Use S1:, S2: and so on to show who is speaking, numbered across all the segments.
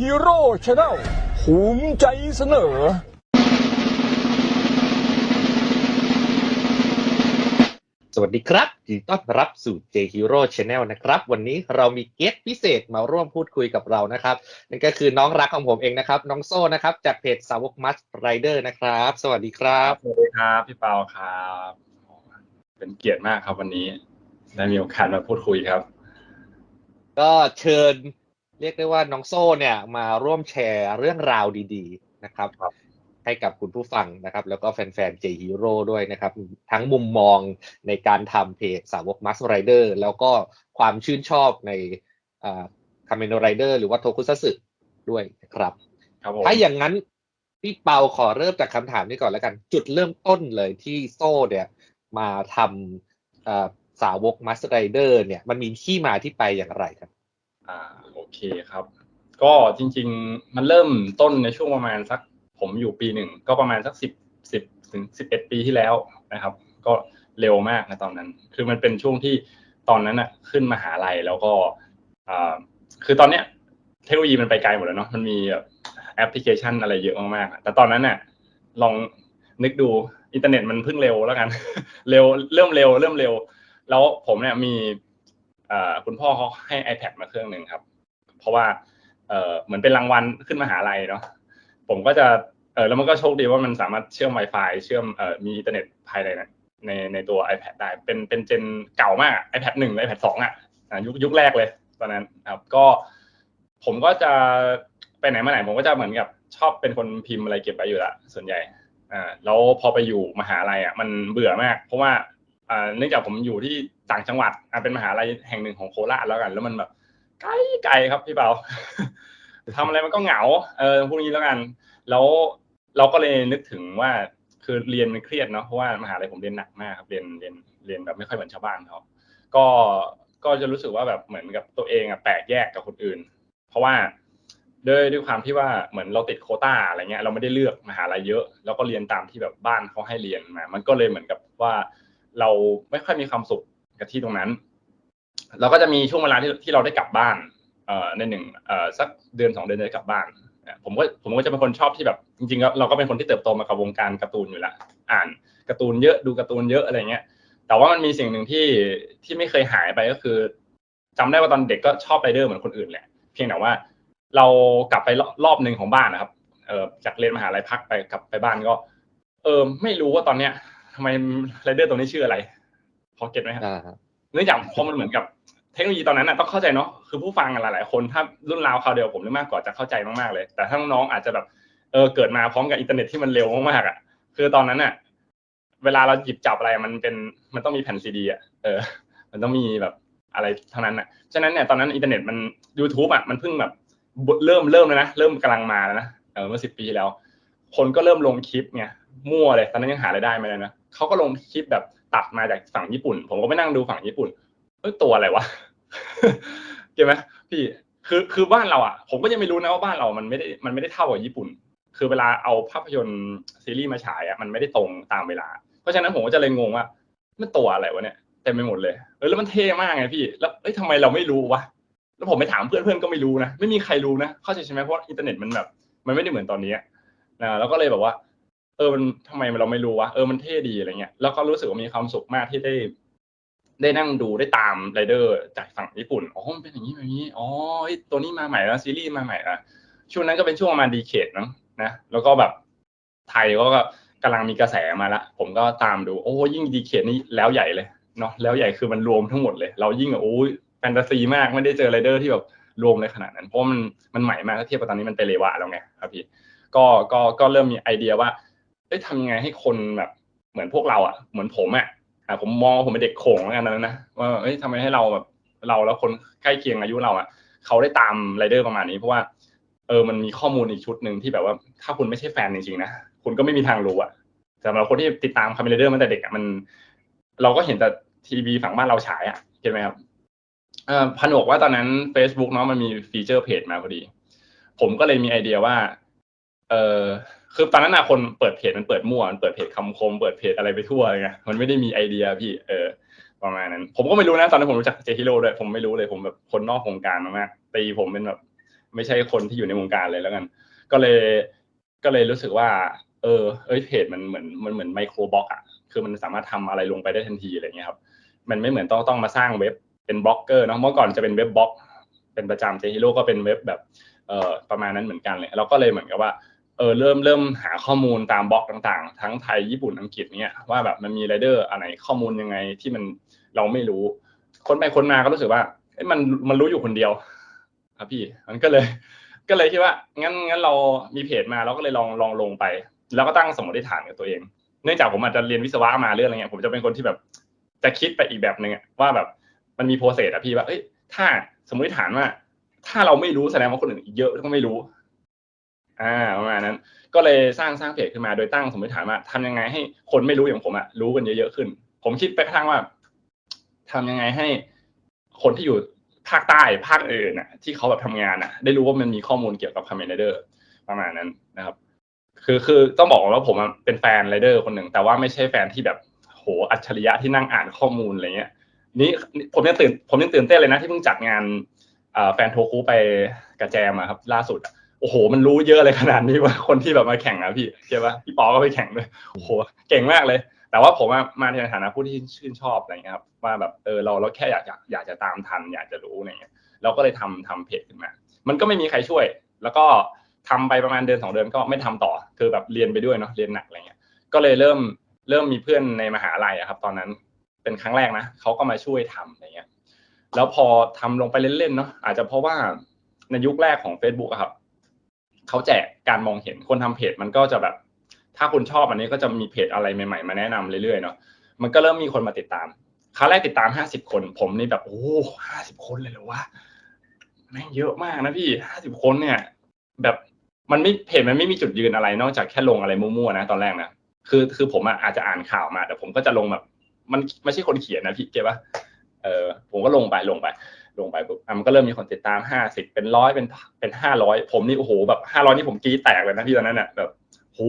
S1: ฮีโร่ชาแนลภูมิใจเสนอ
S2: สวัสดีครับยินดีต้อนรับสู่ J Hero Channel นะครับ วันนี้เรามีเกสพิเศษมาร่วมพูดคุยกับเรานะครับ นั่นก็คือน้องรักของผมเองนะครับ น้องโซ่นะครับ จากเพจสาวกมัสไรเดอร์นะครับ สวัสดีครับ
S3: สวัสดีครับพี่เปาครับ เป็นเกียรติมากครับวันนี้ ได้มีโอกาสมาพูดคุยครับ
S2: ก็เชิญ เรียกได้ว่าน้องโซ่เนี่ยมาร่วมแชร์เรื่องราวดีๆนะครับ
S3: ครับ
S2: ให้กับคุณผู้ฟังนะครับ แล้วก็แฟนๆ J Hero ด้วยนะครับ ทั้งมุมมองในการทำเพจสาวกมัสไรเดอร์แล้วก็ความชื่นชอบในคาเมโนไรเดอร์หรือว่าโทคุซัสึด้วยนะครับ
S3: ครับผม
S2: ถ้าอย่างนั้นพี่เปาขอเริ่มจากคำถามนี้ก่อนแล้วกัน จุดเริ่มต้นเลยที่โซ่เนี่ยมาทำเอ่อสาวกมัสไรเดอร์เนี่ยมันมีที่มาที่ไปอย่างไรครับ
S3: อ่าโอเคครับ ก็จริง ๆ มันเริ่มต้นในช่วงประมาณสักผมอยู่ปีหนึ่งก็ประมาณสักสิบสิบถึงสิบเอ็ดปีที่แล้วนะครับ ก็เร็วมากนะตอนนั้น คือมันเป็นช่วงที่ตอนนั้นอะขึ้นมหาลัยแล้วก็อ่าคือตอนเนี้ยเทคโนโลยีมันไปไกลหมดแล้วเนาะมันมีแอปพลิเคชันอะไรเยอะมากๆแต่ตอนนั้นน่ะ ลองนึกดูอินเทอร์เน็ตมันเพิ่งเร็วแล้วกัน เร็วเริ่มเร็ว เริ่มเร็ว แล้วผมเนี่ยมี คุณพ่อเขาให้ iPad มาเครื่องหนึ่งครับ เพราะว่าเหมือนเป็นรางวัลขึ้นมหาลัยเนาะผมก็จะเออแล้วมันก็โชคดีว่ามันสามารถเชื่อม Wi-Fi เชื่อมเอ่อมีอินเทอร์เน็ตภายในในในตัว iPad ได้ เป็นเป็นเจนเก่ามาก iPad หนึ่ง iPad สองอะอะยุคยุคแรกเลยตอนนั้นครับก็ผมก็จะไปไหนมาไหนผมก็จะเหมือนกับชอบเป็นคนพิมพ์อะไรเก็บไว้อยู่ละส่วนใหญ่อ่าแล้วพอไปอยู่มหาลัยอะมันเบื่อมาก เพราะว่า เนื่องจากผมอยู่ที่ต่างจังหวัดเป็นมหาลัยแห่งหนึ่งของโคราชแล้วกัน แล้วมันแบบไกลไกลครับพี่เปาทำอะไรมันก็เหงาเออพวกนี้แล้วกัน แล้วเราก็เลยนึกถึงว่าคือเรียนมันเครียดเนาะเพราะว่ามหาลัยผมเรียนหนักมากครับเรียนเรียนเรียนแบบไม่ค่อยเหมือนชาวบ้านเขาก็ก็จะรู้สึกว่าแบบเหมือนกับตัวเองอะแปลกแยกกับคนอื่น เพราะว่าด้วยด้วยความที่ว่าเหมือนเราติดโคต้าอะไรเงี้ยเราไม่ได้เลือกมหาลัยเยอะ แล้วก็เรียนตามที่แบบบ้านเขาให้เรียนมามันก็เลยเหมือนกับว่า เราไม่ค่อยมีความสุขกับที่ตรงนั้น เราก็จะมีช่วงเวลาที่ที่เราได้กลับบ้านเอ่อในหนึ่งเอ่อสักเดือนสองเดือนจะได้กลับบ้านผมก็ผมก็จะเป็นคนชอบที่แบบจริงๆเราก็เป็นคนที่เติบโตมากับวงการการ์ตูนอยู่แล้วอ่านการ์ตูนเยอะดูการ์ตูนเยอะอะไรเงี้ย แต่ว่ามันมีสิ่งหนึ่งที่ที่ไม่เคยหายไปก็คือจำได้ว่าตอนเด็กก็ชอบไรเดอร์เหมือนคนอื่นแหละ เพียงแต่ว่า เรากลับไปรอบหนึ่งของบ้านนะครับเออจากเรียนมหาลัยพักไปกลับไปบ้านก็ เออไม่รู้ว่าตอนเนี้ย ทำไมไรเดอร์ตัวนี้ชื่ออะไร พอเก็ตไหมครับ
S2: อ่าครับ
S3: เนื่องจากพอมันเหมือนกับเทคโนโลยีตอนนั้นน่ะต้องเข้าใจเนาะคือผู้ฟังหลายๆคนถ้ารุ่นราวคราวเดียวผมหรือมากกว่าจะเข้าใจมากๆเลย แต่ถ้าน้องๆอาจจะแบบเออเกิดมาพร้อมกับอินเทอร์เน็ตที่มันเร็วมากๆอะ คือตอนนั้นน่ะ เวลาเราหยิบจับอะไรมันเป็นมันต้องมีแผ่นซีดีอะเออ มันต้องมีแบบอะไรเท่านั้นอะฉะนั้นเนี่ยตอนนั้นอินเทอร์เน็ตมัน YouTube อะมันเพิ่งแบบเริ่มเริ่มแล้วนะเริ่มกำลังมาแล้วนะเออเมื่อสิบปีที่แล้ว คนก็เริ่มลงคลิปไง มั่วเลยตอนนั้นยังหารายได้ไม่ได้นะเขาก็ลงคลิปแบบตัดมาจากฝั่งญี่ปุ่น ผมก็ไปนั่งดูฝั่งญี่ปุ่นเอ้ยตัวอะไรวะเก็ไหมพี่คือคือบ้านเราอะ ผมก็ยังไม่รู้นะว่าบ้านเรามันไม่ได้มันไม่ได้เท่ากับญี่ปุ่น คือเวลาเอาภาพยนตร์ซีรีส์มาฉายอะมันไม่ได้ตรงตามเวลา เพราะฉะนั้นผมก็จะเลยงงว่ามันตัวอะไรวะเนี่ยเต็มไปหมดเลยเออแล้วมันเท่มากไงพี่ แล้วเอ้ยทำไมเราไม่รู้วะแล้วผมไปถามเพื่อนเพื่อนก็ไม่รู้นะไม่มีใครรู้นะเข้าใจใช่ไหมเพราะอินเทอร์เน็ตมันแบบ มันไม่ได้เหมือนตอนนี้นะแล้วก็เลยแบบว่า เออมันทำไมเราไม่รู้วะเออมันเท่ดีอะไรเงี้ยแล้วก็รู้สึกว่ามีความสุขมากที่ได้ ได้นั่งดูได้ตามไรเดอร์จากฝั่งญี่ปุ่นอ๋อมันเป็นอย่างนี้แบบนี้อ๋อตัวนี้มาใหม่แล้วซีรีส์มาใหม่ละช่วงนั้นก็เป็นช่วงประมาณดีเคดนะนะแล้วก็แบบไทยก็กำลังมีกระแสมาละผมก็ตามดูโอ้ยิ่งดีเคดนี่แล้วใหญ่เลยเนาะแล้วใหญ่คือมันรวมทั้งหมดเลย เรายิ่งแบบโอ้ยแฟนตาซีมากไม่ได้เจอไรเดอร์ที่แบบรวมเลยขนาดนั้น เพราะมันมันใหม่มากถ้าเทียบกับตอนนี้มันเป็นเรวะแล้วไงครับพี่ก็ก็ก็เริ่มมีไอเดียว่า เอ้ยทำไงให้คนแบบเหมือนพวกเราอะ เหมือนผมอะอ่าผมมองว่าผมเป็นเด็กโขงแล้วกันนะนะว่าเอ้ยทำไมให้เราแบบเราแล้วคนใกล้เคียงอายุเราอะเขาได้ตามไรเดอร์ประมาณนี้เพราะว่าเออมันมีข้อมูลอีกชุดหนึ่งที่แบบว่า ถ้าคุณไม่ใช่แฟนจริงๆนะคุณก็ไม่มีทางรู้อะสำหรับคนที่ติดตามคาเมไรเดอร์มาแต่เด็กอะมัน เราก็เห็นแต่ทีวีฝั่งบ้านเราฉายอะเห็นไหมครับเอ่อผนวกว่าตอนนั้น Facebook เนาะมันมีฟีเจอร์เพจมาพอดี ผมก็เลยมีไอเดียว่า เออ คือตอนนั้นนะคนเปิดเพจมันเปิดมั่วมันเปิดเพจคำคม เปิดเพจอะไรไปทั่วเลยไงมันไม่ได้มีไอเดียพี่เออประมาณนั้น ผมก็ไม่รู้นะตอนนั้นผมรู้จักเจฮิโร่ด้วยผมไม่รู้เลยผมแบบคนนอกวงการมากตีผมเป็นแบบไม่ใช่คนที่อยู่ในวงการเลยแล้วกัน ก็เลยก็เลยรู้สึกว่า เออ เอ้ยเพจมันเหมือนมันเหมือนไมโครบล็อกอะคือมันสามารถทำอะไรลงไปได้ทันทีอะไรเงี้ยครับ มันไม่เหมือนต้องต้องมาสร้างเว็บเป็นบล็อกเกอร์เนาะเมื่อก่อนจะเป็นเว็บบล็อก เป็นประจำเจฮิโร่ก็เป็นเว็บแบบเอ่อประมาณนั้นเหมือนกันเลยเราก็เลยเหมือนกับว่า เออเริ่มเริ่มหาข้อมูลตามบล็อกต่างๆ ทั้งไทยญี่ปุ่นอังกฤษเนี่ยว่าแบบมันมีไรเดอร์อะไรข้อมูลยังไงที่มันเราไม่รู้ คนไปคนมาก็รู้สึกว่าเอ้ยมันมันรู้อยู่คนเดียวครับพี่มันก็เลย ก็เลยคิดว่า งั้นงั้นเรามีเพจมาเราก็เลยลองลองลงไป แล้วก็ตั้งสมมติฐานกับตัวเอง เนื่องจากผมอาจจะเรียนวิศวะมาเรื่องอะไรเงี้ยผมจะเป็นคนที่แบบจะคิดไปอีกแบบหนึ่งว่าแบบมันมีโปรเซสอะพี่ว่าเอ้ยถ้าสมมติฐานว่า ถ้าเราไม่รู้แสดงว่าคนอื่นเยอะก็ไม่รู้ อ่าประมาณนั้น ก็เลยสร้างสร้างเพจขึ้นมาโดยตั้งสมมติฐานว่าทำยังไงให้คนไม่รู้อย่างผมอะรู้กันเยอะๆขึ้น ผมคิดไปกระทั่งว่าทำยังไงให้คนที่อยู่ภาคใต้ภาคอื่นน่ะ ที่เขาแบบทำงานน่ะ ได้รู้ว่ามันมีข้อมูลเกี่ยวกับคาเมนเดอร์ประมาณนั้นนะครับ คือคือต้องบอกว่าผมเป็นแฟนไรเดอร์คนหนึ่งแต่ว่าไม่ใช่แฟนที่แบบโหอัจฉริยะที่นั่งอ่านข้อมูลอะไรเงี้ยนี่ผมยังตื่นผมยังตื่นเต้นเลยนะที่เพิ่งจัดงานแฟนโทคุไปกระแจมอะครับ ล่าสุดอะ โอ้โห มันรู้เยอะเลยขนาดนี้ว่าคนที่แบบมาแข่งอะพี่ใช่ปะพี่ปอก็ไปแข่งด้วยโอ้โหเก่งมากเลย แต่ว่าผมมาในฐานะผู้ที่ชื่นชอบอะไรเงี้ยครับว่าแบบเออเราเราแค่อยากอยากอยากจะตามทัน อยากจะรู้อะไรเงี้ยเราก็เลยทำทำเพจขึ้นมา มันก็ไม่มีใครช่วย แล้วก็ทำไปประมาณเดือนสองเดือนก็ไม่ทำต่อ คือแบบเรียนไปด้วยเนาะเรียนหนักอะไรเงี้ย ก็เลยเริ่มเริ่มมีเพื่อนในมหาลัยอะครับ ตอนนั้นเป็นครั้งแรกนะเขาก็มาช่วยทำอะไรเงี้ย แล้วพอทำลงไปเล่นๆเนาะอาจจะเพราะว่าในยุคแรกของ Facebook อะครับ เขาแจกการมองเห็นคนทำเพจมันก็จะแบบ ถ้าคุณชอบอันนี้ก็จะมีเพจอะไรใหม่ๆมาแนะนำเรื่อยๆเนาะมันก็เริ่มมีคนมาติดตามครั้งแรกติดตามห้าสิบคน ผมนี่แบบโอ้ห้าสิบคนเลยเหรอวะแม่งเยอะมากนะพี่ห้าสิบคนเนี่ย แบบมันไม่เพจมันไม่มีจุดยืนอะไร นอกจากแค่ลงอะไรมั่วๆนะตอนแรกนะคือคือผมอะอาจจะอ่านข่าวมาแต่ผมก็จะลงแบบ มันไม่ใช่คนเขียนนะพี่เก็บปะเออผมก็ลงไปลงไป ลงไปปุ๊บอะมันก็เริ่มมีคนติดตามห้าสิบเป็นร้อยเป็นเป็นห้าร้อยผมนี่โอ้โหแบบห้าร้อยนี่ผมกีแตกเลยนะพี่ตอนนั้นอะแบบโห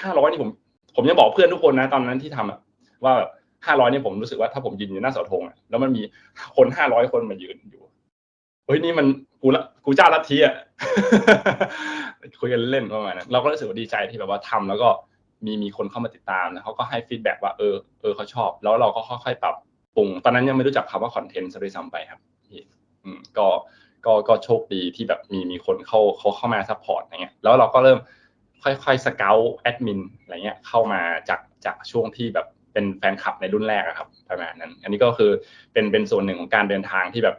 S3: ห้าร้อยนี่ผม ผมยังบอกเพื่อนทุกคนนะตอนนั้นที่ทำอะว่าแบบห้าร้อยนี่ผมรู้สึกว่าถ้าผมยืนอยู่หน้าเสาธงอะแล้วมันมีคนห้าร้อยคนมายืนอยู่เฮ้ยนี่มันกูละกูเจ้าลัทธิอะคุยกันเล่นประมาณนั้นเราก็รู้สึกว่าดีใจที่แบบว่าทำแล้วก็มีมีคนเข้ามาติดตามแล้วเขาก็ให้ฟีดแบ็กว่าเออเออเขาชอบ แล้วเราก็ค่อยๆปรับปรุงตอนนั้นยังไม่รู้จักคำว่าคอนเทนต์ซะด้วยซ้ำไปครับ ก็ก็ก็โชคดีที่แบบมีมีคนเข้าเขาเข้ามาซัพพอร์ตอะไรเงี้ยแล้วเราก็เริ่มค่อยๆสเกลแอดมินอะไรเงี้ยเข้ามาจากจากช่วงที่แบบเป็นแฟนคลับในรุ่นแรกอะครับประมาณนั้น อันนี้ก็คือเป็นเป็นส่วนหนึ่งของการเดินทางที่แบบ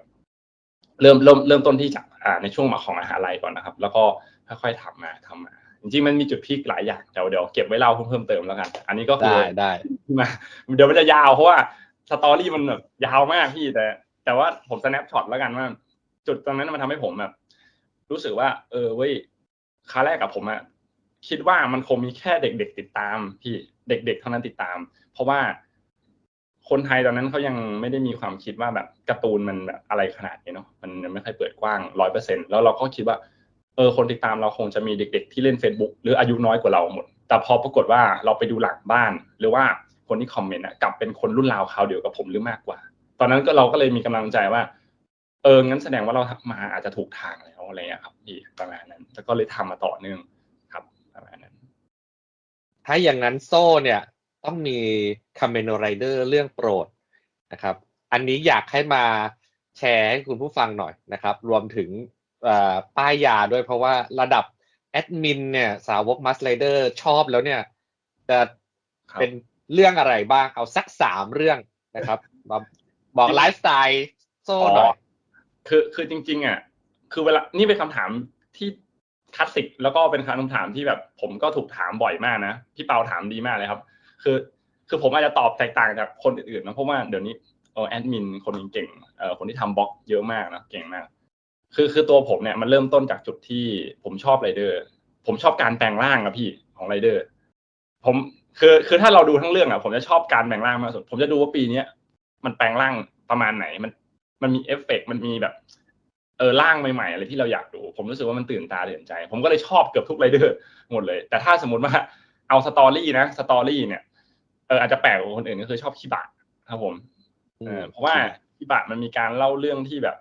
S3: เริ่มเริ่มเริ่มต้นที่จากอ่าในช่วงมาของมหาลัยก่อนนะครับ แล้วก็ค่อยๆทำมาทำมาจริงๆมันมีจุดพีคหลายอย่างเดี๋ยวเดี๋ยวเก็บไว้เล่าเพิ่มเติมแล้วกัน อันนี้ก็คือ
S2: ได้ได้
S3: มาเดี๋ยวมันจะยาวเพราะว่าสตอรี่มันแบบยาวมากพี่แต่ แต่ว่าผมสแนปช็อตแล้วกันว่า จุดตรงนั้นมันทำให้ผมแบบ รู้สึกว่า เออเว้ยครั้งแรกกับผมอะคิดว่ามันคงมีแค่เด็ก ๆ ติดตาม พี่เด็ก ๆ เท่านั้นติดตาม เพราะว่าคนไทยตอนนั้นเขายังไม่ได้มีความคิดว่าแบบการ์ตูนมันแบบอะไรขนาดนี้เนาะมันยังไม่ค่อยเปิดกว้างร้อยเปอร์เซ็นแล้วเราก็คิดว่า เออ คนติดตามเราคงจะมีเด็ก ๆ ที่เล่น Facebook หรืออายุน้อยกว่าเราหมด แต่พอปรากฏว่าเราไปดูหลังบ้าน หรือว่าคนที่คอมเมนต์อะกลับเป็นคนรุ่นราวคราวเดียวกับผมหรือมากกว่า ตอนนั้นก็เราก็เลยมีกำลังใจว่า เอองั้นแสดงว่าเรามาอาจจะถูกทางแล้วอะไรเงี้ยครับพี่ประมาณนั้น แล้วก็เลยทำมาต่อเนื่องครับประมาณนั้น
S2: ถ้าอย่างนั้นโซ่เนี่ย ต้องมีคาเมนไรเดอร์เรื่องโปรดนะครับ อันนี้อยากให้มาแชร์ให้คุณผู้ฟังหน่อยนะครับ รวมถึงเอ่อป้ายยาด้วยเพราะว่าระดับแอดมินเนี่ยสาวกมัสไรเดอร์ชอบแล้วเนี่ยจะ
S3: ครับ
S2: เป็นเรื่องอะไรบ้างเอาสักสามเรื่องนะครับมา บอกไลฟ์สไตล์โซ่หน่อย
S3: คือคือจริง ๆ อะ คือเวลานี่เป็นคำถามที่คลาสสิกแล้วก็เป็นคำถามที่แบบ ผมก็ถูกถามบ่อยมากนะพี่เปาถามดีมากเลยครับ คือ คือผมอาจจะตอบแตกต่างจากคนอื่นๆนะเพราะว่าเดี๋ยวนี้เออแอดมินคนเก่งๆเอ่อคนที่ทำบล็อกเยอะมากนะเก่งมาก คือคือตัวผมเนี่ยมันเริ่มต้นจากจุดที่ผมชอบไรเดอร์ ผมชอบการแปลงร่างอะพี่ของไรเดอร์ ผมคือคือถ้าเราดูทั้งเรื่องอะผมจะชอบการแปลงร่างมากสุด ผมจะดูว่าปีเนี้ย มันแปลงร่างประมาณไหน มันมันมีเอฟเฟกต์มันมีแบบเออร่างใหม่ๆอะไรที่เราอยากดู ผมรู้สึกว่ามันตื่นตาตื่นใจ ผมก็เลยชอบเกือบทุกไรเดอร์หมดเลย แต่ถ้าสมมติว่าเอาสตอรี่นะสตอรี่เนี่ยเอออาจจะแปลกกว่าคนอื่นก็คือชอบคิบะครับผมเออเพราะว่าคิบะมันมีการเล่าเรื่องที่แบบ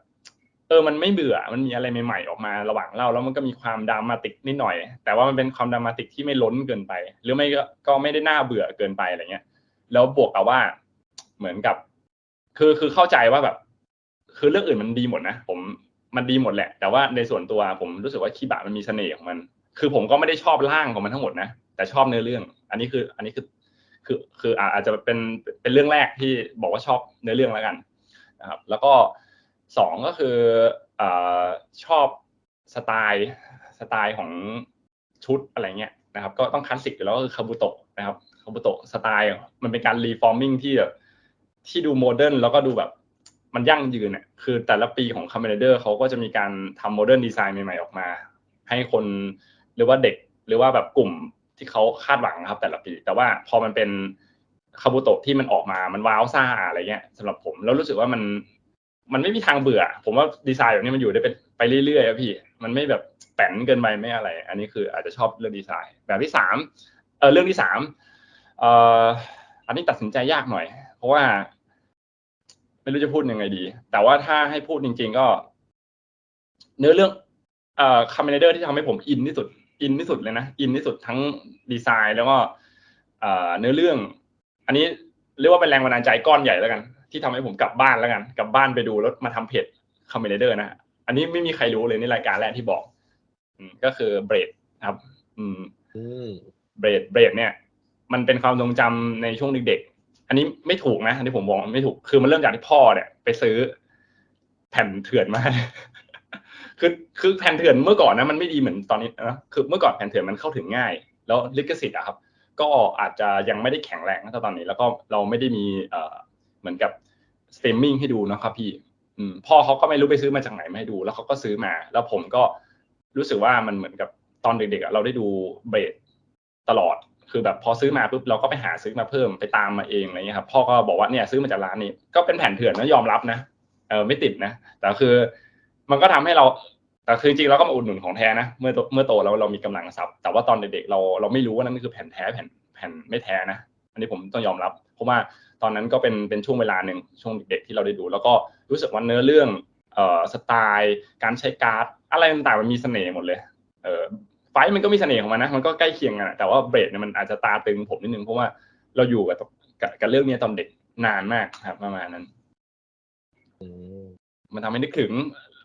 S3: เออมันไม่เบื่อมันมีอะไรใหม่ๆออกมาระหว่างเล่าแล้วมันก็มีความดรามาติกนิดหน่อย แต่ว่ามันเป็นความดรามาติกที่ไม่ล้นเกินไป หรือไม่ก็ก็ไม่ได้น่าเบื่อเกินไปอะไรเงี้ย แล้วบวกกับว่าเหมือนกับ คือคือเข้าใจว่าแบบ คือเรื่องอื่นมันดีหมดนะผมมันดีหมดแหละ แต่ว่าในส่วนตัวผมรู้สึกว่าคีบะมันมีเสน่ห์ของมัน คือผมก็ไม่ได้ชอบร่างของมันทั้งหมดนะแต่ชอบเนื้อเรื่อง อันนี้คืออันนี้คือคือคืออาจจะเป็นเป็นเรื่องแรกที่บอกว่าชอบเนื้อเรื่องแล้วกันนะครับ แล้วก็สองก็คืออชอบสไตล์สไตล์ของชุดอะไรเงี้ยนะครับ ก็ต้องคลาสสิกอยู่แล้วก็คือคาบุโตะนะครับคาบุโตะสไตล์มันเป็นการรีฟอร์มิ่งที่แบบ ที่ดูโมเดิร์นแล้วก็ดูแบบมันยั่งยืนเนี่ยคือแต่ละปีของคาเมเดอร์เขาก็จะมีการทำโมเดิร์นดีไซน์ใหม่ๆออกมา ให้คนหรือว่าเด็กหรือว่าแบบกลุ่มที่เขาคาดหวังครับแต่ละปี แต่ว่าพอมันเป็นคาบุโตะที่มันออกมามันว้าวซ่าอะไรเงี้ยสำหรับผมแล้วรู้สึกว่ามันมันไม่มีทางเบื่อ ผมว่าดีไซน์แบบนี้มันอยู่ได้เป็นไปเรื่อยๆอะพี่ มันไม่แบบแป้นเกินไปไม่อะไร อันนี้คืออาจจะชอบเรื่องดีไซน์ แบบที่สามเออเรื่องที่สามเอ่ออันนี้ตัดสินใจยากหน่อย ราะว่า ไม่รู้จะพูดยังไงดี แต่ว่าถ้าให้พูดจริง ๆ ก็ เนื้อเรื่องเอ่อคาเมเดอร์ที่ทำให้ผมอินที่สุด อินที่สุดเลยนะ อินที่สุดทั้งดีไซน์แล้วก็เอ่อเนื้อเรื่อง อันนี้เรียกว่าเป็นแรงบันดาลใจก้อนใหญ่แล้วกัน ที่ทำให้ผมกลับบ้านแล้วกัน กลับบ้านไปดูแล้วมาทำเพจคาเมเดอร์นะอันนี้ไม่มีใครรู้เลยในรายการแรกที่บอกอืมก็คือเบรดครับอืม
S2: อืม
S3: เบรดเบรดเนี่ย มันเป็นความทรงจำในช่วงเด็กๆ อันนี้ไม่ถูกนะอันนี้ผมบอกไม่ถูกคือมันเริ่มจากที่พ่อเนี่ย ไปซื้อ แผ่นเถื่อนมาคือคือแผ่นเถื่อนเมื่อก่อนนะมันไม่ดีเหมือนตอนนี้นะคือเมื่อก่อนแผ่นเถื่อนมันเข้าถึงง่าย แล้วลิขสิทธิ์อะครับ ก็อาจจะยังไม่ได้แข็งแรงเท่าตอนนี้ แล้วก็เราไม่ได้มีเอ่อเหมือนกับสตรีมมิ่งให้ดูนะครับพี่พ่อเขาก็ไม่รู้ไปซื้อมาจากไหนมาให้ดู แล้วเขาก็ซื้อมา แล้วผมก็รู้สึกว่ามันเหมือนกับตอนเด็กๆเราได้ดูเบรดตลอด คือแบบพอซื้อมาปุ๊บเราก็ไปหาซื้อมาเพิ่มไปตามมาเองอะไรเงี้ยครับพ่อก็บอกว่าเนี่ยซื้อมาจากร้านนี้ก็เป็นแผ่นเถื่อนนะยอมรับนะเออไม่ติดนะแต่คือมันก็ทำให้เราแต่คือจริงเราก็มาอุดหนุนของแท้นะเมื่อโตเมื่อโตแล้วเรามีกำลังทรัพย์ แต่ว่าตอนเด็กๆเราเราไม่รู้ว่านั่นคือแผ่นแท้แผ่นแผ่นไม่แท้นะ อันนี้ผมต้องยอมรับเพราะว่าตอนนั้นก็เป็นเป็นช่วงเวลาหนึ่งช่วงเด็กๆที่เราได้ดู แล้วก็รู้สึกว่าเนื้อเรื่องเอ่อสไตล์ การใช้การ์ดอะไรต่างๆมันมีเสน่ห์หมดเลยเออ ไฟท์มันก็มีเสน่ห์ของมันนะมันก็ใกล้เคียงกันอะแต่ว่าเบรดเนี่ยมันอาจจะตาตึงผมนิดนึงเพราะว่าเราอยู่กับกับกับเรื่องนี้ตอนเด็กนานมากครับ ประมาณนั้น
S2: อืม
S3: มันทำให้นึกถึง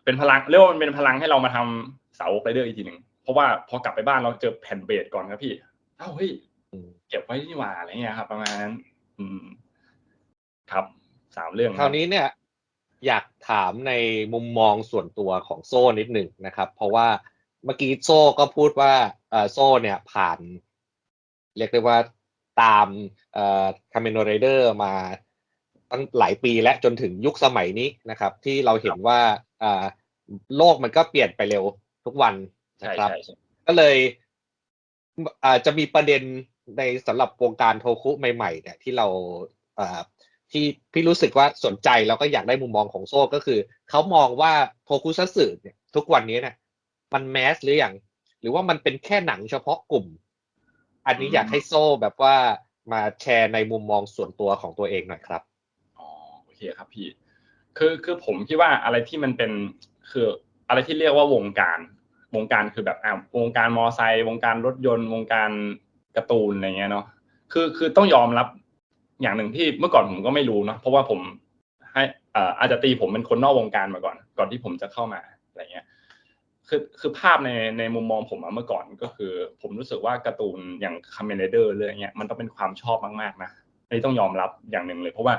S3: เป็นพลังเรียกว่ามันเป็นพลังให้เรามาทำเสาไรเดอร์อีกทีหนึ่งเพราะว่าพอกลับไปบ้านเราเจอแผ่นเบสก่อนครับพี่เอ้าเฮ้ย
S2: อืม
S3: เก็บไว้นี่หว่าอะไรเงี้ยครับ ประมาณนั้น อืม ครับสามเรื่อง
S2: คราวนี้เนี่ย อยากถามในมุมมองส่วนตัวของโซ่นิดหนึ่งนะครับ เพราะว่า เมื่อกี้โซ่ก็พูดว่าเอ่อโซ่เนี่ยผ่าน เรียกได้ว่าตามเอ่อคาเมโนไรเดอร์มาตั้งหลายปีและจนถึงยุคสมัยนี้นะครับ ที่เราเห็นว่าอ่าโลกมันก็เปลี่ยนไปเร็วทุกวัน
S3: ใช่
S2: นะครับ
S3: ใช่ใช่
S2: ก็เลยอาจจะมีประเด็นในสำหรับวงการโทคุใหม่ๆเนี่ยที่เราอ่าที่พี่รู้สึกว่าสนใจแล้วก็อยากได้มุมมองของโซ่ก็คือ เขามองว่าโทคุซัตสึเนี่ยทุกวันนี้เนี่ย มันแมสหรือยังหรือว่ามันเป็นแค่หนังเฉพาะกลุ่ม อันนี้อยากให้โซ่แบบว่ามาแชร์ในมุมมองส่วนตัวของตัวเองหน่อยครับ
S3: อ๋อโอเคครับพี่ คือคือผมคิดว่าอะไรที่มันเป็นคืออะไรที่เรียกว่าวงการวงการคือแบบอ่าวงการมอไซค์วงการรถยนต์วงการการ์ตูนอะไรเงี้ยเนาะคือคือต้องยอมรับอย่างหนึ่งที่เมื่อก่อนผมก็ไม่รู้เนาะเพราะว่าผมให้เอ่ออาจจะตีผมเป็นคนนอกวงการมาก่อน ก่อนที่ผมจะเข้ามาอะไรเงี้ย คือคือภาพในในมุมมองผมอะเมื่อก่อนก็คือ ผมรู้สึกว่าการ์ตูนอย่างคาเมเดอร์เรื่องเงี้ยมันต้องเป็นความชอบมากๆนะอันนี้ต้องยอมรับอย่างหนึ่งเลย เพราะว่า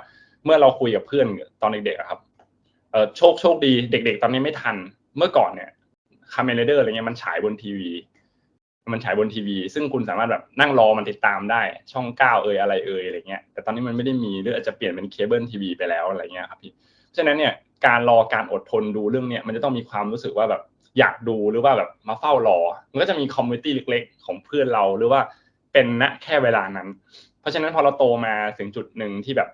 S3: เมื่อเราคุยกับเพื่อนตอนเด็กๆอะครับเออโชคโชคดีเด็ก ๆ ตอนนี้ไม่ทัน เมื่อก่อนเนี่ยคาเมเดอร์อะไรเงี้ยมันฉายบนทีวี มันฉายบนทีวี ซึ่งคุณสามารถแบบนั่งรอมันติดตามได้ ช่องเก้าเอ่ยอะไรเอ่ยอะไรเงี้ยแต่ตอนนี้มันไม่ได้มีหรืออาจจะเปลี่ยนเป็นเคเบิลทีวีไปแล้วอะไรเงี้ยครับพี่ฉะนั้นเนี่ยการรอการอดทนดูเรื่องเนี้ยมันจะต้องมีความรู้สึกว่าแบบ อยากดูหรือว่าแบบมาเฝ้ารอ มันก็จะมีคอมมูนิตี้เล็กๆ ของเพื่อนเราหรือว่าเป็นณแค่เวลานั้น เพราะฉะนั้นพอเราโตมาถึงจุดหนึ่งที่แบบ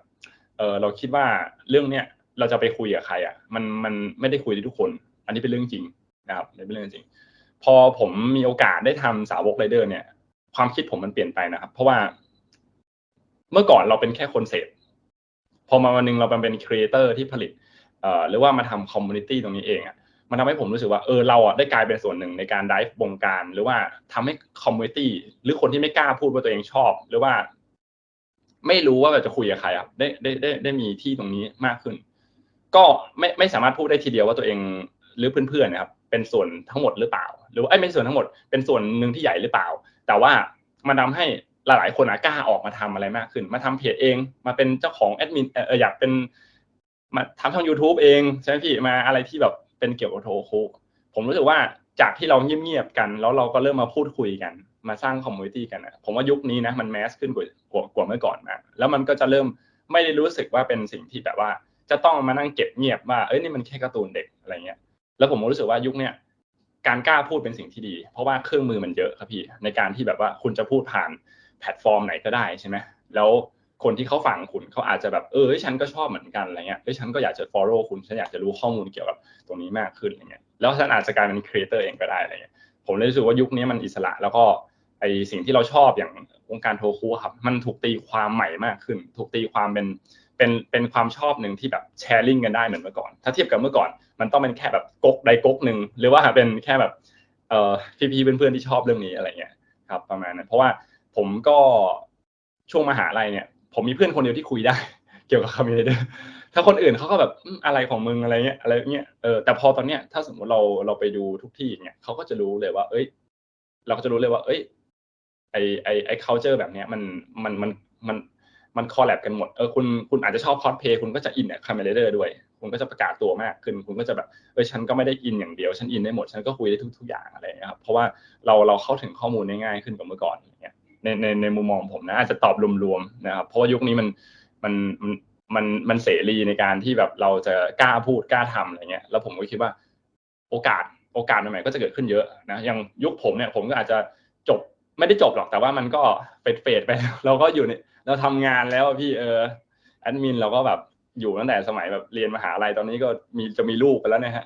S3: เออเราคิดว่าเรื่องเนี้ยเราจะไปคุยกับใครอะมันมันไม่ได้คุยได้ทุกคน อันนี้เป็นเรื่องจริงนะครับเป็นเรื่องจริง พอผมมีโอกาสได้ทำสาวกไรเดอร์เนี่ย ความคิดผมมันเปลี่ยนไปนะครับ เพราะว่า เมื่อก่อนเราเป็นแค่คนเสพพอมาวันหนึงเราเป็นครีเอเตอร์ที่ผลิตเอ่อหรือว่ามาทำคอมมูนิตี้ตรงนี้เองอะ มันทำให้ผมรู้สึกว่าเออเราอะได้กลายเป็นส่วนหนึ่งในการไดฟ์วงการ หรือว่าทำให้คอมมูนิตี้หรือคนที่ไม่กล้าพูดว่าตัวเองชอบ หรือว่า ไม่รู้ว่าจะคุยกับใครอะได้ได้ได้ได้มีที่ตรงนี้มากขึ้น ก็ไม่ไม่สามารถพูดได้ทีเดียวว่าตัวเองหรือเพื่อนๆนะครับ เป็นส่วนทั้งหมดหรือเปล่า หรือว่าไอ้ไม่ใช่ส่วนทั้งหมดเป็นส่วนหนึ่งที่ใหญ่หรือเปล่า แต่ว่ามันทาให้หลายๆคนอะกล้าออกมาทำอะไรมากขึ้น มาทำเพจเอง มาเป็นเจ้าของแอดมินเอออยากเป็น มาทำช่อง YouTube เองใช่ไหมพี่มาอะไรที่แบบ เป็นเกี่ยวกับโทโคผมรู้สึกว่าจากที่เราเงียบๆกัน แล้วเราก็เริ่มมาพูดคุยกัน มาสร้างคอมมูนิตี้กันอะผมว่ายุคนี้นะมันแมสขึ้นกว่ากว่าเมื่อก่อนมากแล้วมันก็จะเริ่มไม่ได้รู้สึกว่าเป็นสิ่งที่แบบว่า จะต้องมานั่งเก็บเงียบว่าเอ้ยนี่มันแค่การ์ตูนเด็กอะไรเงี้ยแล้วผมรู้สึกว่ายุคเนี้ยการกล้าพูดเป็นสิ่งที่ดี เพราะว่าเครื่องมือมันเยอะครับพี่ในการที่แบบว่าคุณจะพูดผ่านแพลตฟอร์มไหนก็ได้ใช่ไหมแล้ว คนที่เขาฟังคุณเขาอาจจะแบบเออฉันก็ชอบเหมือนกันอะไรเงี้ยเอ้ยฉันก็อยากจะ follow คุณฉันอยากจะรู้ข้อมูลเกี่ยวกับตรงนี้มากขึ้นอะไรเงี้ยแล้วฉันอาจจะกลายเป็นครีเอเตอร์เองก็ได้อะไรเงี้ยผมเลยรู้สึกว่ายุคนี้มันอิสระแล้วก็ไอสิ่งที่เราชอบอย่างวงการโทคุครับมันถูกตีความใหม่มากขึ้น ถูกตีความเป็นเป็นเป็นความชอบหนึ่งที่แบบแชร์ลิงกันได้เหมือนเมื่อก่อน ถ้าเทียบกับเมื่อก่อน มันต้องเป็นแค่แบบก๊กใดก๊กหนึ่งหรือว่าเป็นแค่แบบเอ่อพี่ๆเพื่อนๆที่ชอบเรื่องนี้อะไรเงี้ยครับประมาณนั้นเพราะว่าผมก็ช่วงมหาลัยเนี่ย ผมมีเพื่อนคนเดียวที่คุยได้ เกี่ยวกับคอมมิวนิตี้ถ้าคนอื่นเขาก็แบบอะไรของมึงอะไรเงี้ยอะไรเงี้ยเออแต่พอตอนเนี้ยถ้าสมมติเราเราไปดูทุกที่เนี่ยเขาก็จะรู้เลยว่า เอ้ย เราก็จะรู้เลยว่า เอ้ย ไอไอไอ culture แบบเนี้ยมันมันมันมันมันคอลแลบกันหมดเออคุณคุณอาจจะชอบคอสเพย์คุณก็จะอินกับคาเมเลเดอร์ด้วย คุณก็จะประกาศตัวมากขึ้น คุณก็จะแบบเออฉันก็ไม่ได้อินอย่างเดียว ฉันอินได้หมด ฉันก็คุยได้ทุกทุกอย่างอะไรนะครับเพราะว่าเราเราเข้าถึงข้อมูลได้ง่ายขึ้นกว่าเมื่อก่อนอย่างเงี้ย ในในในมุมมองผมนะอาจจะตอบรวมๆนะครับเพราะว่ายุคนี้มันมันมันมันเสรีในการที่แบบเราจะกล้าพูดกล้าทำอะไรเงี้ยแล้วผมก็คิดว่าโอกาสโอกาสใหม่ๆก็จะเกิดขึ้นเยอะนะอย่างยุคผมเนี่ยผมก็อาจจะจบไม่ได้จบหรอกแต่ว่ามันก็เฟดเฟดไปเราก็อยู่ในเราทำงานแล้วพี่เออแอดมินเราก็แบบอยู่ตั้งแต่สมัยแบบเรียนมหาลัยตอนนี้ก็มีจะมีลูกไปแล้วเนี่ยฮะ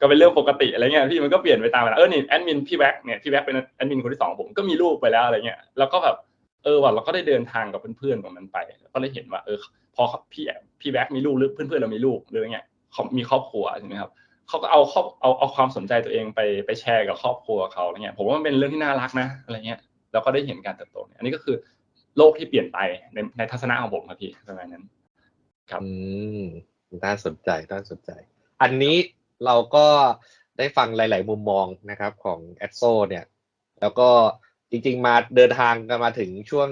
S3: ก็เป็นเรื่องปกติอะไรเงี้ยพี่มันก็เปลี่ยนไปตามเวลาเออนี่แอดมินพี่แบ็กเนี่ยพี่แบ็กเป็นแอดมินคนที่สองผมก็มีลูกไปแล้วอะไรเงี้ยแล้วก็แบบเออว่ะเราก็ได้เดินทางกับเพื่อนๆตรงนั้นไปก็เลยเห็นว่าเออพอพี่พี่แบ็กมีลูกหรือเพื่อนๆเรามีลูกหรือเงี้ยเขามีครอบครัวใช่ไหมครับเขาก็เอาครอบเอาเอาความสนใจตัวเองไปไปแชร์กับครอบครัวเขาอะไรเงี้ยผมว่ามันเป็นเรื่องที่น่ารักนะอะไรเงี้ยเราก็ได้เห็นการเติบโตเนี่ยอันนี้ก็คือโลกที่เปลี่ยนไปในในทัศนะของผมครับพี่ประมาณนั้น ครับ
S2: อืมน่าสนใจน่าสนใจ อันนี้ เราก็ได้ฟังหลาย ๆ มุมมองนะครับของแอดโซเนี่ย แล้วก็จริง ๆ มาเดินทางกันมาถึงช่วง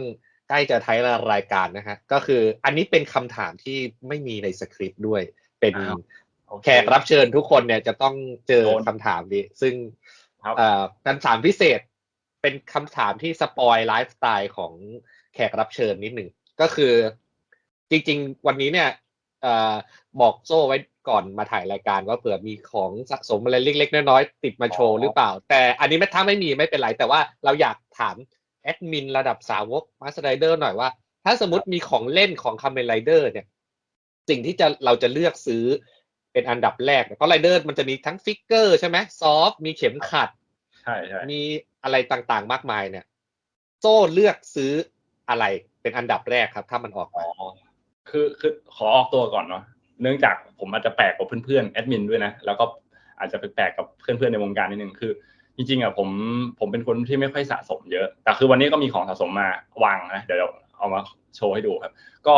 S2: ใกล้จะท้ายรายการนะฮะก็คืออันนี้เป็นคำถามที่ไม่มีในสคริปต์ด้วย เป็น
S3: อ้าวโอเค
S2: แขกรับเชิญทุกคนเนี่ยจะต้องเจอ
S3: โดน
S2: คำถามนี้ ซึ่ง
S3: ครับ
S2: เอ่อคำถามพิเศษเป็นคำถามที่สปอยไลฟ์สไตล์ของแขกรับเชิญนิดหนึ่งก็คือจริง ๆ วันนี้เนี่ยเอ่อ บอกโซ่ไว้ก่อนมาถ่ายรายการว่าเผื่อมีของสะสมอะไรเล็ก ๆ น้อยๆติดมาโชว์หรือเปล่า แต่อันนี้ไม่ถ้าไม่มีไม่เป็นไร แต่ว่าเราอยากถามแอดมินระดับสาวกมาสไ r เดอร์หน่อยว่า ถ้าสมมติมีของเล่นของคาเมนไรเดอร์เนี่ย สิ่งที่จะเราจะเลือกซื้อเป็นอันดับแรกเนี่ยเพราะไรเดอร์มันจะมีทั้งฟิกเกอร์ใช่ไหมซอฟมีเข็มขัด
S3: ใช่ใช่
S2: มีอะไรต่างๆมากมายเนี่ย โซ่เลือกซื้ออะไรเป็นอันดับแรกครับ ถ้ามันออก
S3: อ๋
S2: มา
S3: อ คือคือขอออกตัวก่อนเนาะเนื่องจากผมอาจจะแปลกกว่าเพื่อนๆแอดมินด้วยนะแล้วก็อาจจะไปแปลกกับเพื่อนๆในวงการนิดนึงคือ จริงๆอะผมผมเป็นคนที่ไม่ค่อยสะสมเยอะ แต่คือวันนี้ก็มีของสะสมมาวางนะเดี๋ยวเอามาโชว์ให้ดูครับ ก็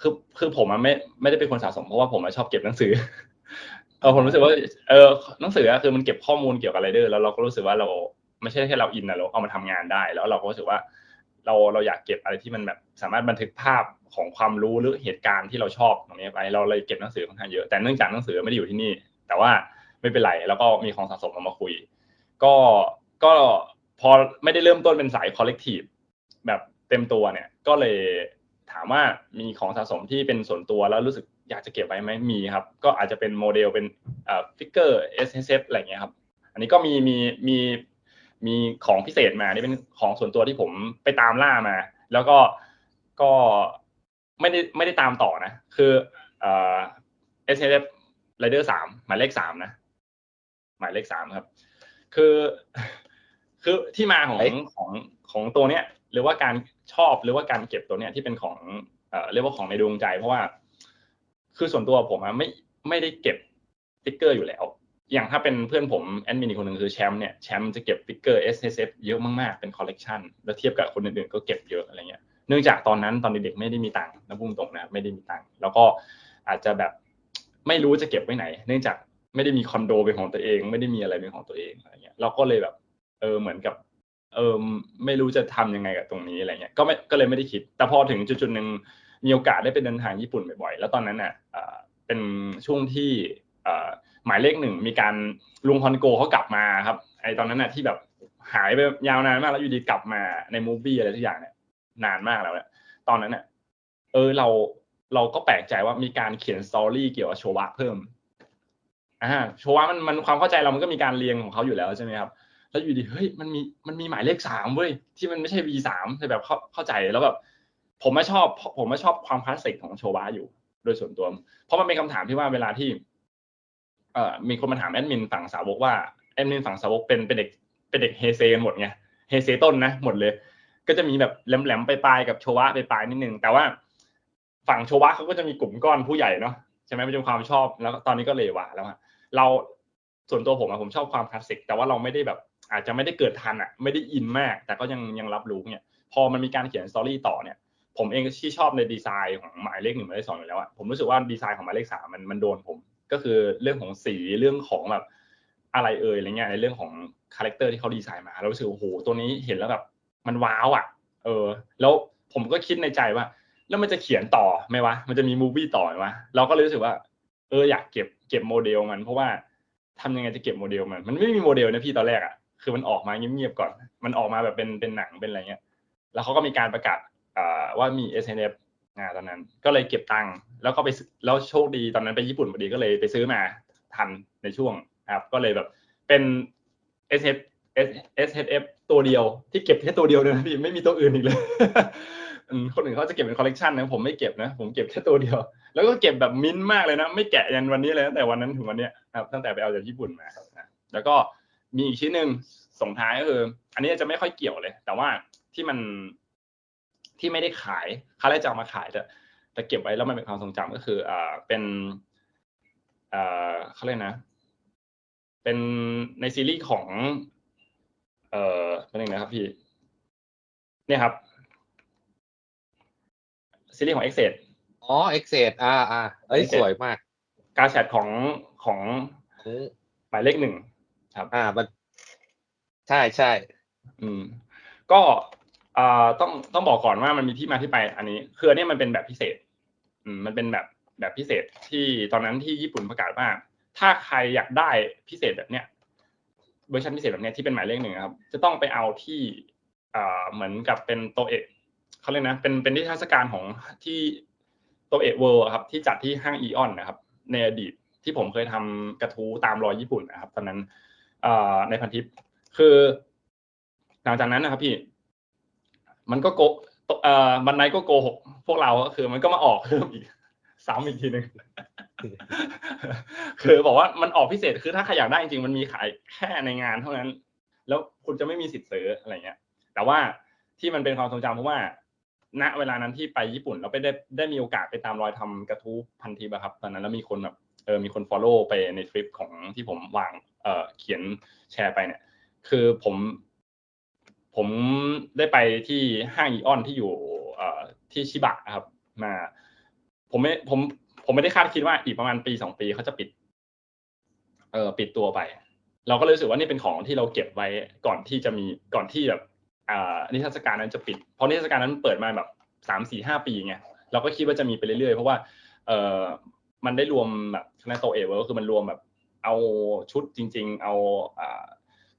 S3: คือคือผมอะไม่ไม่ได้เป็นคนสะสมเพราะว่าผมชอบเก็บหนังสือเออผมรู้สึกว่าเออหนังสืออะคือมันเก็บข้อมูลเกี่ยวกับไรเดอร์แล้วเราก็รู้สึกว่าเราไม่ใช่แค่เราอินนะเราเอามาทำงานได้ แล้วเราก็รู้สึกว่า เราเราอยากเก็บอะไรที่มันแบบสามารถบันทึกภาพของความรู้หรือเหตุการณ์ที่เราชอบตรงนี้ไปเราเลยเก็บหนังสือค่อนข้างเยอะแต่เนื่องจากหนังสือไม่ได้อยู่ที่นี่ แต่ว่าไม่เป็นไรแล้วก็มีของสะสมเอามาคุย ก็ก็พอไม่ได้เริ่มต้นเป็นสายคอลเลกทีฟแบบเต็มตัวเนี่ยก็เลยถามว่ามีของสะสมที่เป็นส่วนตัวแล้วรู้สึกอยากจะเก็บไว้ไหมมีครับ ก็อาจจะเป็นโมเดลเป็นเอ่อฟิกเกอร์ S S F อะไรเงี้ยครับ อันนี้ก็มีมีมี มีของพิเศษมานี่เป็นของส่วนตัวที่ผมไปตามล่ามา แล้วก็ก็ไม่ได้ไม่ได้ตามต่อนะ คือเอ่อ S S F Rider สามหมายเลขสามนะ หมายเลขสามครับ คือคือที่มาของ
S2: เอ้ย
S3: ของของตัวเนี้ย หรือว่าการชอบหรือว่าการเก็บตัวเนี้ยที่เป็นของเอ่อเรียกว่าของในดวงใจ เพราะว่า คือส่วนตัวผมอะไม่ไม่ได้เก็บสติ๊กเกอร์อยู่แล้ว อย่างถ้าเป็นเพื่อนผมแอดมินอีกคนหนึ่งคือแชมป์เนี่ยแชมป์จะเก็บฟิกเกอร์ S S F เยอะมากๆเป็นคอลเลกชันแล้วเทียบกับคนอื่นๆก็เก็บเยอะอะไรเงี้ยเนื่องจากตอนนั้นตอนเด็กๆไม่ได้มีตังค์นะพุ่งตรงนะไม่ได้มีตังค์แล้วก็อาจจะแบบไม่รู้จะเก็บไว้ไหน เนื่องจากไม่ได้มีคอนโดเป็นของตัวเอง ไม่ได้มีอะไรเป็นของตัวเองอะไรเงี้ยเราก็เลยแบบเออเหมือนกับเออไม่รู้จะทำยังไงกับตรงนี้อะไรเงี้ยก็ไม่ก็เลยไม่ได้คิด แต่พอถึงจุดๆหนึ่งมีโอกาสได้ไปเดินทางญี่ปุ่นบ่อยๆแล้วตอนนั้นน่ะเป็นช่วงที่ หมายเลขหนึ่งมีการลุงฮอนโกเขากลับมาครับ ไอตอนนั้นน่ะที่แบบหายไปยาวนานมากแล้วอยู่ดีกลับมาในมูฟวี่อะไรทุกอย่างเนี่ยนานมากแล้วเนี่ยตอนนั้นเนี่ยเออเราเราก็แปลกใจว่ามีการเขียนสตอรี่เกี่ยวกับโชวะเพิ่มอ่าโชวะมันมันความเข้าใจเรามันก็มีการเรียงของเขาอยู่แล้วใช่ไหมครับแล้วอยู่ดีเฮ้ยมันมีมันมีหมายเลขสามเว้ยที่มันไม่ใช่ V สามแต่แบบเข้าเข้าใจแล้วแบบผมไม่ชอบ ผมไม่ชอบความคลาสสิกของโชวะอยู่โดยส่วนตัว เพราะมันเป็นคำถามที่ว่าเวลาที่ เอ่อมีคนมาถามแอดมินฝั่งสาวกว่าแอดมินฝั่งสาวกเป็นเป็นเด็กเป็นเด็กเฮเซกันหมดไงเฮเซต้นนะหมดเลย ก็จะมีแบบแหลมๆไปปลายกับโชวะไปปลายนิดนึงแต่ว่าฝั่งโชวะเขาก็จะมีกลุ่มก้อนผู้ใหญ่เนาะใช่ไหมเป็นความชอบแล้วตอนนี้ก็เลวะแล้วอะเราส่วนตัวผมอะผมชอบความคลาสสิก แต่ว่าเราไม่ได้แบบอาจจะไม่ได้เกิดทันอะไม่ได้อินมาก แต่ก็ยังยังรับรู้เนี่ย พอมันมีการเขียนสตอรี่ต่อเนี่ย ผมเองที่ชอบในดีไซน์ของหมายเลขหนึ่งหมายเลขสองอยู่แล้วอะผมรู้สึกว่าดีไซน์ของหมายเลขสามมันมันโดนผม ก็คือเรื่องของสีเรื่องของแบบอะไรเอ่ยอะไรเงี้ยในเรื่องของคาแรคเตอร์ที่เขาดีไซน์มาเรารู้สึกโอ้โหตัวนี้เห็นแล้วแบบมันว้าวอะ เออ แล้วผมก็คิดในใจว่า แล้วมันจะเขียนต่อไหมวะมันจะมีมูวี่ต่อไหมวะเราก็เลยรู้สึกว่า เอออยากเก็บเก็บโมเดลมันเพราะว่าทำยังไงจะเก็บโมเดลมันมันไม่มีโมเดลนะพี่ตอนแรกอะคือมันออกมาเงียบๆก่อน มันออกมาแบบเป็นเป็นหนังเป็นอะไรเงี้ย แล้วเขาก็มีการประกาศว่ามี S N F อ่าตอนนั้น ก็เลยเก็บตังค์แล้วก็ไปแล้วโชคดีตอนนั้นไปญี่ปุ่นพอดีก็เลยไปซื้อมาทันในช่วงครับก็เลยแบบเป็น S F S H F ตัวเดียวที่เก็บแค่ตัวเดียวเลยนะพี่ไม่มีตัวอื่นอีกเลยคนอื่นเขาจะเก็บเป็นคอลเลกชันนะผมไม่เก็บนะผมเก็บแค่ตัวเดียว แล้วก็เก็บแบบมิ้นมากเลยนะ ไม่แกะยันวันนี้เลยตั้งแต่วันนั้นถึงวันนี้ครับตั้งแต่ไปเอาจากญี่ปุ่นมาแล้วก็มีอีกชิ้นหนึ่งส่งท้ายก็คือ อันนี้จะไม่ค่อยเกี่ยวเลย แต่ว่าที่มัน ที่ไม่ได้ขายคาแรกจะเอามาขายแต่แต่เก็บไว้แล้วมันเป็นความทรงจำก็คืออ่าเป็นอ่าเขาเรียกนะ เป็นในซีรีส์ของ เอ่อเป็นยังไงครับพี่ เนี่ยครับ ซีรีส์ของ e x เ t
S2: อ๋อเอ็กเซดอ่าอ่าเอ้ย
S3: Exit
S2: สวยมาก
S3: การแชทของของ
S2: ของ
S3: หมายเลขหนึ่งครับ
S2: อ่ามันใช่ใช่
S3: อืม ก็อ่า ต้องต้องบอกก่อนว่ามันมีที่มาที่ไป อันนี้คืออันนี้มันเป็นแบบพิเศษมันเป็นแบบแบบพิเศษที่ตอนนั้นที่ญี่ปุ่นประกาศว่า ถ้าใครอยากได้พิเศษแบบเนี้ยเวอร์ชันพิเศษแบบเนี้ยที่เป็นหมายเลขหนึ่งครับ จะต้องไปเอาที่เหมือนกับเป็นโตเอะเขาเรียกนะ เป็นเป็นที่เทรรศการของที่โตเอะเวิลด์ครับ ที่จัดที่ห้างอีออนนะครับ ในอดีตที่ผมเคยทำกระทู้ตามรอยญี่ปุ่นนะครับ ตอนนั้นในพันทิปคือ หลังจากนั้นนะครับพี่ มันก็โกเอ่อบันไดก็โกหกพวกเราก็คือ มันก็มาออกเพิ่มอีกซ้ำอีกทีหนึ่งคือบอกว่ามันออกพิเศษคือถ้าใครอยากได้จริงๆมันมีขายแค่ในงานเท่านั้น แล้วคุณจะไม่มีสิทธิ์ซื้ออะไรเงี้ย แต่ว่าที่มันเป็นความทรงจำเพราะว่า ณเวลานั้นที่ไปญี่ปุ่นเราไปได้ได้มีโอกาสไปตามรอยทำกระทู้พันทิปะครับ ตอนนั้นแล้วมีคนแบบเออมีคน follow ไปในทริปของที่ผมวางเอ่อเขียนแชร์ไปเนี่ย คือผม ผมได้ไปที่ห้างอีออนที่อยู่ที่ชิบะครับ มา ผมไม่ผมผมไม่ได้คาดคิดว่าอีกประมาณปีสองปีเขาจะปิด เออปิดตัวไป เราก็เลยรู้สึกว่านี่เป็นของที่เราเก็บไว้ก่อนที่จะมีก่อนที่แบบอ่านิทรรศการนั้นจะปิด เพราะนิทรรศการนั้นเปิดมาแบบสามสี่ห้าปีไงเราก็คิดว่าจะมีไปเรื่อยๆ เพราะว่า เออมันได้รวมแบบในโตเอเวอร์คือมันรวมแบบ เอาชุดจริง ๆ เอาอ่า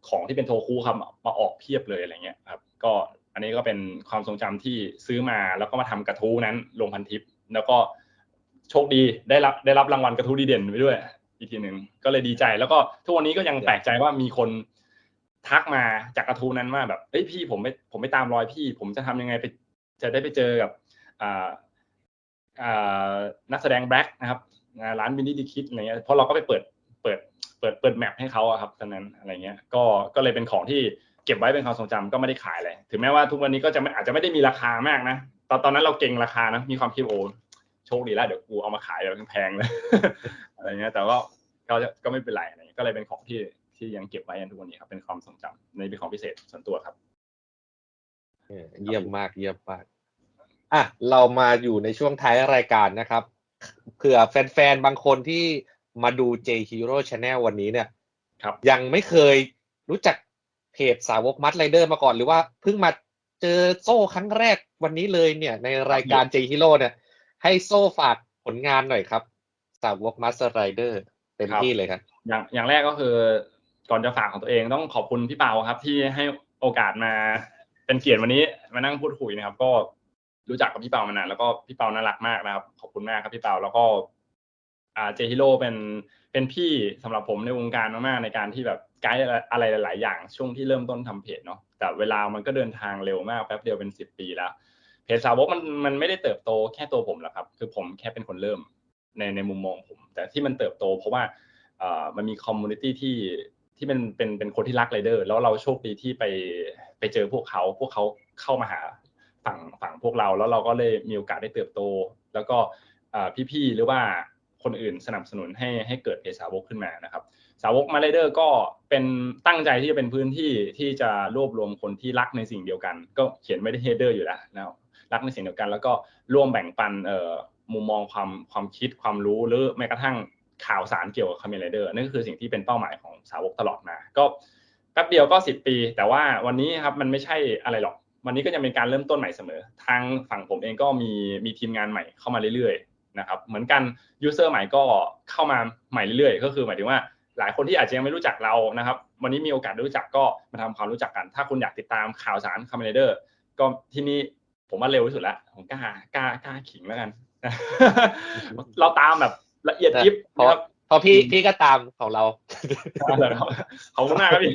S3: ของที่เป็นโทคูครับมาออกเพียบเลยอะไรเงี้ยครับก็อันนี้ก็เป็นความทรงจำที่ซื้อมาแล้วก็มาทำกระทู้นั้นลงพันทิป แล้วก็โชคดีได้รับได้รับรางวัลกระทู้ดีเด่นไปด้วยอีกทีหนึ่งก็เลยดีใจ แล้วก็ทุกวันนี้ก็ยังแปลกใจว่ามีคนทักมาจากกระทู้นั้นว่าแบบเอ้ยพี่ผมไม่ผมไม่ตามรอยพี่ ผมจะทำยังไงไปจะได้ไปเจอกับอ่าอ่านักแสดงแบล็กนะครับร้านบินดี้ดีคิดอะไรเงี้ยเพราะเราก็ไปเปิดเปิด เปิดเปิดแมปให้เขาอะครับตอนนั้นอะไรเงี้ยก็ก็เลยเป็นของที่เก็บไว้เป็นความทรงจำก็ไม่ได้ขายเลยถึงแม้ว่าทุกวันนี้ก็จะอาจจะไม่ได้มีราคามากนะตอนตอนนั้นเราเก่งราคานะมีความคิดโอ้โชคดีแล้วเดี๋ยวกูเอามาขายแบบแพงเลยอะไรเงี้ยแต่ก็ก็ก็ไม่เป็นไรอะไรเงี้ยก็เลยเป็นของที่ที่ยังเก็บไว้ยันทุกวันนี้ครับเป็นความทรงจำในเป็นของพิเศษส่วนตัวครับ
S2: เยี่ยมมากเยี่ยมมากอะเรามาอยู่ในช่วงท้ายรายการนะครับเผื่อแฟนๆบางคนที่ มาดู J Hero Channel วันนี้เนี่ย
S3: ครับ
S2: ยังไม่เคยรู้จักเพจสาวกมัดไรเดอร์มาก่อน หรือว่าเพิ่งมาเจอโซ่ครั้งแรกวันนี้เลยเนี่ย ในรายการ J Hero เนี่ย ให้โซ่ฝากผลงานหน่อยครับ สาวกมัสไรเดอร์เต็มที่เลยครับ
S3: อย่างอย่างแรกก็คือก่อนจะฝากของตัวเองต้องขอบคุณพี่เปาครับ ที่ให้โอกาสมาเป็นเกียรติวันนี้มานั่งพูดคุยนะครับ ก็รู้จักกับพี่เปามานานแล้วก็พี่เปาน่ารักมากนะครับ ขอบคุณมากครับพี่เปาแล้วก็ อ่าเจฮิโร่เป็นเป็นพี่สำหรับผมในวงการมากๆในการที่แบบไกด์อะไรหลาย ๆ อย่างช่วงที่เริ่มต้นทำเพจเนาะแต่เวลามันก็เดินทางเร็วมากแป๊บเดียวเป็นสิบปีแล้วเพจสาวกมันมันไม่ได้เติบโตแค่ตัวผมหรอกครับ คือผมแค่เป็นคนเริ่มในในมุมมองผม แต่ที่มันเติบโต เพราะว่าเอ่อมันมีคอมมูนิตี้ที่ที่เป็นเป็นเป็นคนที่รักไรเดอร์ แล้วเราโชคดีที่ไปไปเจอพวกเขาพวกเขาเข้ามาหาฝั่งฝั่งพวกเราแล้วเราก็เลยมีโอกาสได้เติบโต แล้วก็อ่อพี่ๆหรือว่า คนอื่นสนับสนุนให้ให้เกิดเพจสาวกขึ้นมานะครับสาวกมาไรเดอร์ก็เป็นตั้งใจที่จะเป็นพื้นที่ที่จะรวบรวมคนที่รักในสิ่งเดียวกัน ก็เขียนไม่ได้เฮเดอร์อยู่แล้วนะครับรักในสิ่งเดียวกัน แล้วก็ร่วมแบ่งปันเอ่อมุมมองความความคิดความรู้หรือแม้กระทั่งข่าวสารเกี่ยวกับคาเมไรเดอร์นั่นก็คือสิ่งที่เป็นเป้าหมายของสาวกตลอดมา ก็แป๊บเดียวก็สิบปี แต่ว่าวันนี้ครับมันไม่ใช่อะไรหรอก วันนี้ก็ยังเป็นการเริ่มต้นใหม่เสมอ ทางฝั่งผมเองก็มีมีทีมงานใหม่เข้ามาเรื่อย นะครับเหมือนกันยูเซอร์ใหม่ก็เข้ามาใหม่เรื่อยๆ ก็คือหมายถึงว่าหลายคนที่อาจจะยังไม่รู้จักเรานะครับ วันนี้มีโอกาสได้รู้จักก็มาทำความรู้จักกัน ถ้าคุณอยากติดตามข่าวสารคาเมเดอร์ก็ที่นี่ผมว่าเร็วที่สุดแล้วผมกล้ากล้ากล้าขิงแล้วกัน เราตามแบบละเอียดยิบ
S2: เพราะ
S3: นะครับ
S2: เพราะพี่
S3: อืม
S2: พี่ก็ตามของเรา
S3: ขอบคุณมากครับพี่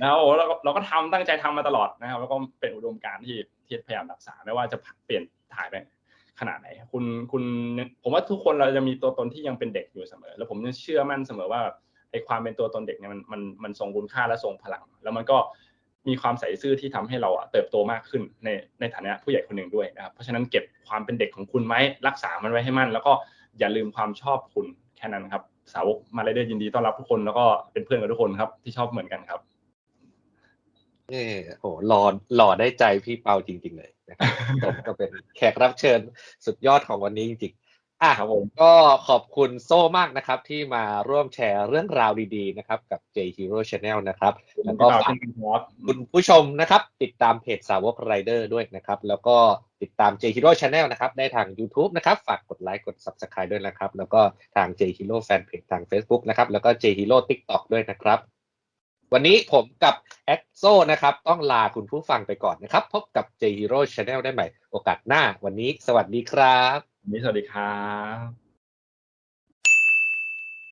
S3: นะครับโอ้เราก็เราก็ทำตั้งใจทำมาตลอดนะครับ แล้วก็เป็นอุดมการณ์ที่ที่พยายามรักษาไม่ว่าจะเปลี่ยนถ่ายไป ขนาดไหน คุณคุณผมว่าทุกคนเราจะมีตัวตนที่ยังเป็นเด็กอยู่เสมอ แล้วผมเชื่อมั่นเสมอว่าไอ้ความเป็นตัวตนเด็กเนี่ยมันมันมันทรงคุณค่าและทรงพลัง แล้วมันก็มีความใส่ซื่อที่ทำให้เราอะเติบโตมากขึ้นในในฐานะผู้ใหญ่คนหนึ่งด้วยนะครับ เพราะฉะนั้นเก็บความเป็นเด็กของคุณไว้รักษามันไว้ให้มั่น แล้วก็อย่าลืมความชอบคุณแค่นั้นครับ สาวกมาเลเดอร์ยินดีต้อนรับทุกคนแล้วก็เป็นเพื่อนกับทุกคนครับที่ชอบเหมือนกันครับ
S2: เออโหหล่อหล่อได้ใจพี่เปาจริง ๆ เลยนะครับผมก็เป็นแขกรับเชิญสุดยอดของวันนี้จริงๆอะ
S3: ครับผม
S2: ก็ขอบคุณโซ่มากนะครับ ที่มาร่วมแชร์เรื่องราวดีๆนะครับ กับ J Hero Channel นะครับ แล้วก็ฝาก
S3: ครับ
S2: คุณผู้ชมนะครับ ติดตามเพจสาวกไรเดอร์ด้วยนะครับ แล้วก็ติดตาม J Hero Channel นะครับ ได้ทาง YouTube นะครับ ฝากกดไลค์กด Subscribe ด้วยนะครับ แล้วก็ทาง J Hero Fanpage ทาง Facebook นะครับแล้วก็ J Hero TikTok ด้วยนะครับ วันนี้ผมกับแอคโซนะครับ ต้องลาคุณผู้ฟังไปก่อนนะครับ พบกับ J Hero Channel ได้ใหม่โอกาสหน้า วันนี้สวัสดีครับ
S3: วันนี้สวัสดีครับ